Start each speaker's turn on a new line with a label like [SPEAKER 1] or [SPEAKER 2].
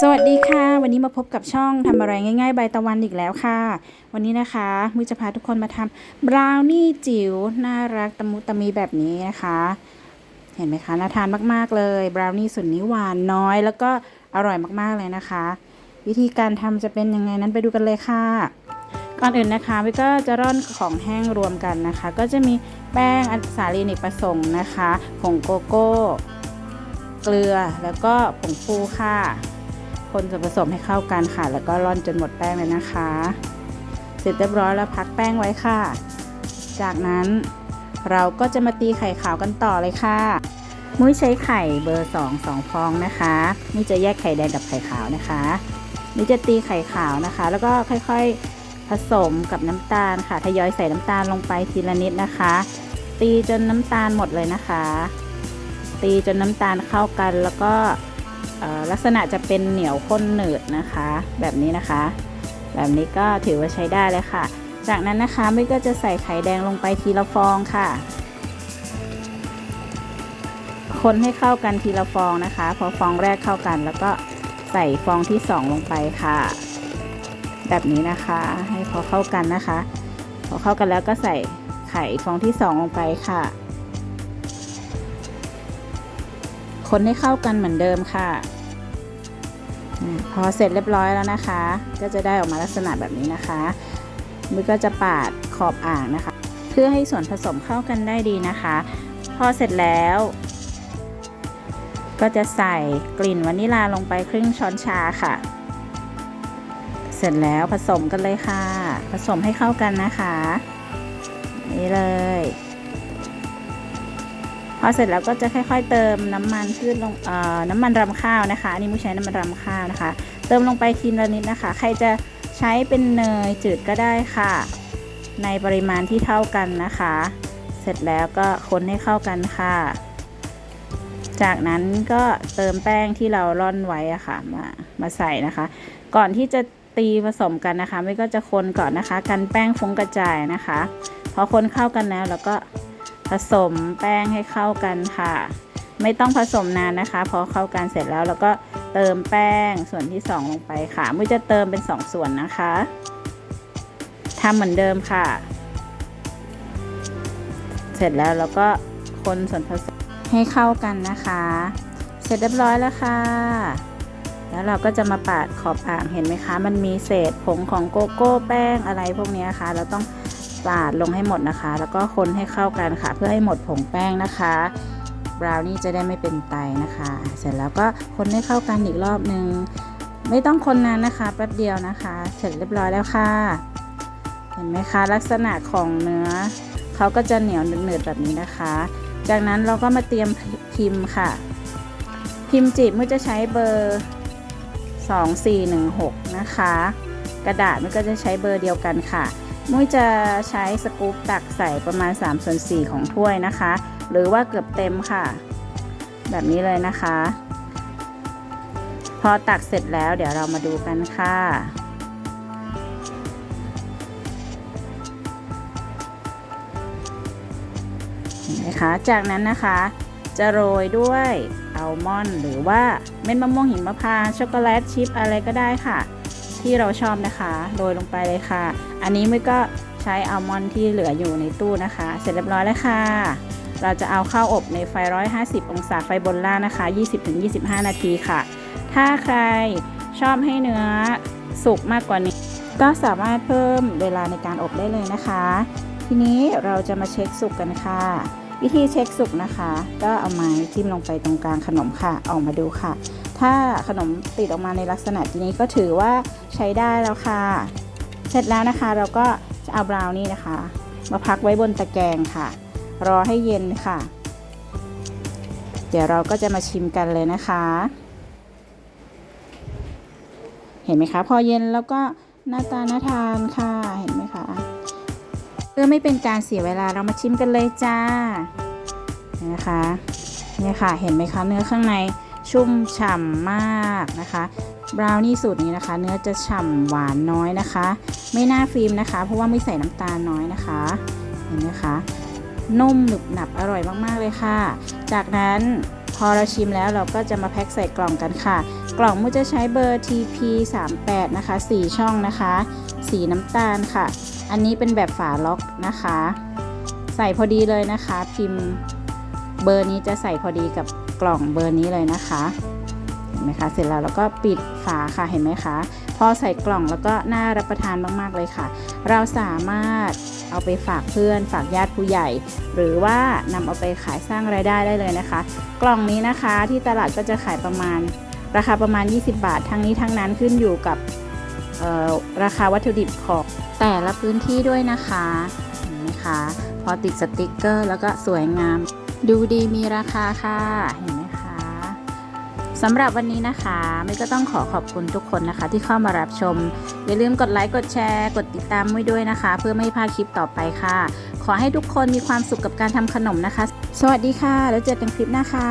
[SPEAKER 1] สวัสดีค่ะ วันนี้มาพบกับช่องทำอะไรง่ายๆ ใบตะวันอีกแล้วค่ะ วันนี้นะคะมุ้ยจะพาทุกคนมาทำบราวนี่จิ๋วน่ารักตะมุตะมีแบบนี้นะคะ เห็นไหมคะน่าทานมากๆเลยบราวนี่ส่วนนี้หวานน้อย แล้วก็อร่อยมากๆเลยนะคะ วิธีการทำจะเป็นยังไงนั้นไปดูกันเลยค่ะ ก่อนอื่นนะคะวิก็จะร่อนของแห้งรวมกันนะคะ ก็จะมีแป้งอันสาลีนิกประสงค์นะคะผงโกโก้ เกลือแล้วก็ผงฟูค่ะ คนส่วนผสมให้เข้ากันค่ะ แล้วก็ร่อนจนหมดแป้งเลยนะคะ เสร็จเรียบร้อยแล้วพักแป้งไว้ค่ะ จากนั้นเราก็จะมาตีไข่ขาวกันต่อเลยค่ะ มุ้ยใช้ไข่เบอร์2 2ฟองนะคะมุ้ยจะแยกไข่แดงกับไข่ขาวนะคะมุ้ยจะตีไข่ขาวนะคะ แล้วก็ค่อยๆผสมกับน้ำตาลค่ะทยอยใส่น้ำตาลลงไปทีละนิดนะคะ ตีจนน้ำตาลหมดเลยนะคะ ตีจนน้ำตาลเข้ากันแล้วก็ ลักษณะจะเป็นเหนียวข้นหนืดนะคะ แบบนี้นะคะ แบบนี้ก็ถือว่าใช้ได้เลยค่ะ จากนั้นนะคะไม่ก็จะใส่ไข่แดงลงไปทีละฟองค่ะ คนให้เข้ากันทีละฟองนะคะ พอฟองแรกเข้ากัน แล้วก็ใส่ฟองที่สองลงไปค่ะ แบบนี้นะคะให้พอเข้ากันนะคะ พอเข้ากันแล้วก็ใส่ไข่ฟองที่สองลงไปค่ะ คนให้เข้ากันเหมือนเดิมค่ะ พอเสร็จเรียบร้อยแล้วนะคะ ก็จะได้ออกมาลักษณะแบบนี้นะคะมือก็จะปาดขอบอ่างนะคะ เพื่อให้ส่วนผสมเข้ากันได้ดีนะคะ พอเสร็จแล้ว ก็จะใส่กลิ่นวานิลาลงไปครึ่งช้อนชาค่ะ เสร็จแล้วผสมกันเลยค่ะ ผสมให้เข้ากันนะคะ นี่เลย อเสร็จแล้วก็จะค่อย ๆ เติมน้ำมันพืชลงน้ำมันรำข้าวนะคะอันนี้มุ้ยใช้น้ำมันรำข้าวนะคะ เติมลงไปทีละนิดนะคะ ใครจะใช้เป็นเนยจืดก็ได้ค่ะ ในปริมาณที่เท่ากันนะคะ เสร็จแล้วก็คนให้เข้ากันค่ะ จากนั้นก็เติมแป้งที่เราร่อนไว้อะค่ะมามาใส่นะคะ ก่อนที่จะตีผสมกันนะคะ ไม่ก็จะคนก่อนนะคะ กันแป้งฟุ้งกระจายนะคะ พอคนเข้ากันแล้วเราก็ สมแป้งให้เข้ากันค่ะ ไม่ต้องผสมนานนะคะ พอเข้ากันเสร็จแล้วเราก็เติมแป้งส่วนที่ 2 ลงไปค่ะมุ้ยจะเติมเป็น 2 ส่วนนะคะทำเหมือนเดิมค่ะ เสร็จแล้วเราก็คนส่วนผสมให้เข้ากันนะคะ เสร็จเรียบร้อยแล้วค่ะแล้วเราก็จะมาปาดขอบอ่างเห็นไหมคะ มันมีเศษผงของโกโก้แป้งอะไรพวกนี้ค่ะ เราต้อง ปาดลงให้หมดนะคะ แล้วก็คนให้เข้ากันค่ะ เพื่อให้หมดผงแป้งนะคะบราวนี่จะได้ไม่เป็นไตนะคะ เสร็จแล้วก็คนให้เข้ากันอีกรอบนึง ไม่ต้องคนนานนะคะแป๊บเดียวนะคะ เสร็จเรียบร้อยแล้วค่ะ เห็นไหมคะลักษณะของเนื้อเขาก็จะเหนียวหนืดๆแบบนี้นะคะ จากนั้นเราก็มาเตรียมพิมพ์ค่ะ พิมพ์จีบมื่อจะใช้เบอร์ 2416 นะคะ กระดาษมันก็จะใช้เบอร์เดียวกันค่ะ มุ้ยจะใช้สกู๊ปตักใส่ประมาณ3ส่วน4ของถ้วยนะคะ หรือว่าเกือบเต็มค่ะ แบบนี้เลยนะคะ พอตักเสร็จแล้วเดี๋ยวเรามาดูกันค่ะเห็นไหมคะจากนั้นนะคะจะโรยด้วยอัลมอนด์หรือว่าเม็ดมะม่วงหิมพานต์ช็อกโกแลตชิพอะไรก็ได้ค่ะ ที่เราชอบนะคะ โรยลงไปเลยค่ะ อันนี้ไม่ก็ใช้อัลมอนด์ที่เหลืออยู่ในตู้นะคะ เสร็จเรียบร้อยแล้วค่ะ เราจะเอาเข้าอบในไฟ 150 องศาไฟบนล่างนะคะ 20-25 นาทีค่ะ ถ้าใครชอบให้เนื้อสุกมากกว่านี้ ก็สามารถเพิ่มเวลาในการอบได้เลยนะคะ ทีนี้เราจะมาเช็คสุกกันค่ะ วิธีเช็คสุกนะคะ ก็เอาไม้จิ้มลงไปตรงกลางขนมค่ะ ออกมาดูค่ะ ถ้าขนมติดออกมาในลักษณะนี้ก็ถือว่าใช้ได้แล้วค่ะ เสร็จแล้วนะคะเราก็จะเอาบราวนี่นะคะ มาพักไว้บนตะแกรงค่ะ รอให้เย็นค่ะ เดี๋ยวเราก็จะมาชิมกันเลยนะคะ เห็นไหมคะ พอเย็นแล้วก็หน้าตาน่าทานค่ะเห็นไหมคะเพื่อไม่เป็นการเสียเวลาเรามาชิมกันเลยจ้านะคะเนี่ยค่ะ เห็นไหมคะเนื้อข้างใน ชุ่มฉ่ำมากนะคะบราวนี่สูตรนี้นะคะ เนื้อจะฉ่ำหวานน้อยนะคะ ไม่น่าฟิล์มนะคะ เพราะว่าไม่ใส่น้ำตาลน้อยนะคะเห็นไหมคะนุ่มหนึบหนับอร่อยมากๆเลยค่ะ จากนั้นพอเราชิมแล้วเราก็จะมาแพ็คใส่กล่องกันค่ะ กล่องมุจะใช้เบอร์ TP 3 8นะคะ4ช่องนะคะ สีน้ำตาลค่ะ อันนี้เป็นแบบฝาล็อกนะคะ ใส่พอดีเลยนะคะ พิมพ์เบอร์นี้จะใส่พอดีกับ กล่องเบอร์นี้เลยนะคะเห็นไหมคะเสร็จแล้วเราก็ปิดฝาค่ะเห็นไหมคะพอใส่กล่องแล้วก็น่ารับประทานมากๆเลยค่ะ เราสามารถเอาไปฝากเพื่อน ฝากญาติผู้ใหญ่ หรือว่านำเอาไปขายสร้างรายได้ได้เลยนะคะ กล่องนี้นะคะที่ตลาดก็จะขายประมาณราคาประมาณ 20 บาท ทั้งนี้ทั้งนั้นขึ้นอยู่กับราคาวัตถุดิบของแต่ละพื้นที่ด้วยนะคะเห็นไหมคะ พอติดสติกเกอร์ แล้วก็สวยงาม ดูดีมีราคาค่ะ เห็นไหมคะสำหรับวันนี้นะคะไม่ก็ต้องขอขอบคุณทุกคนนะคะ ที่เข้ามารับชม อย่าลืมกดไลค์กดแชร์ กดติดตามไว้ด้วยนะคะ เพื่อไม่ให้พลาดคลิปต่อไปค่ะ ขอให้ทุกคนมีความสุขกับการทำขนมนะคะ สวัสดีค่ะ แล้วเจอกันคลิปหน้าค่ะ